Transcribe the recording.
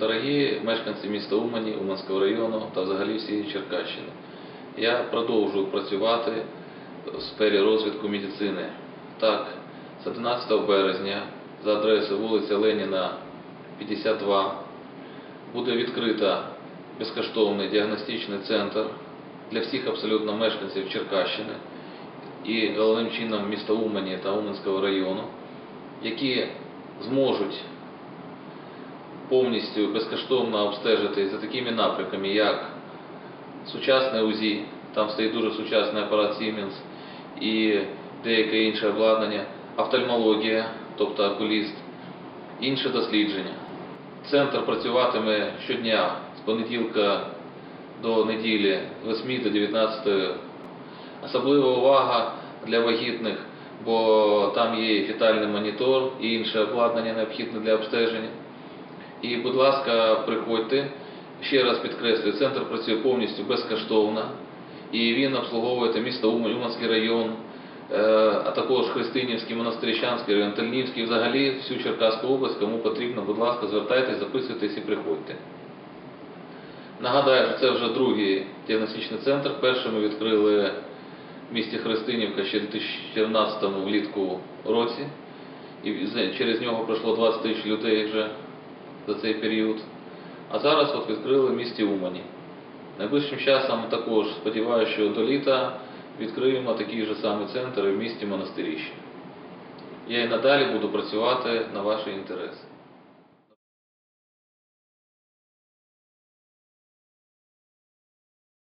Дорогі мешканці міста Умані, Уманського району та взагалі всієї Черкащини, я продовжую працювати в сфері розвитку медицини. Так, з 11 березня за адресою вулиця Леніна, 52, буде відкрито безкоштовний діагностичний центр для всіх абсолютно мешканців Черкащини і головним чином міста Умані та Уманського району, які зможуть повністю безкоштовно обстежити за такими напрямками, як сучасне УЗІ, там стоїть дуже сучасний апарат Siemens і деяке інше обладнання, офтальмологія, тобто окуліст, інше дослідження. Центр працюватиме щодня з понеділка до неділі 8 до 19. Особлива увага для вагітних, бо там є фітальний монітор і інше обладнання необхідне для обстеження. І, будь ласка, приходьте. Ще раз підкреслюю, центр працює повністю безкоштовно, і він обслуговує місто Умань, Уманський район, е, а також Христинівський, Монастирищанський район, Тельнівський, взагалі всю Черкаську область, кому потрібно, будь ласка, звертайтесь, записуйтесь і приходьте. Нагадаю, що це вже другий діагностичний центр. Перший ми відкрили в місті Христинівка ще в 2014 влітку році. І через нього пройшло 20 тисяч людей вже за цей період. А зараз от відкрили в місті Умані. Найближчим часом також сподіваюся, що до літа відкриємо такий же самий центр в місті Монастиріще. Я і надалі буду працювати на ваші інтереси.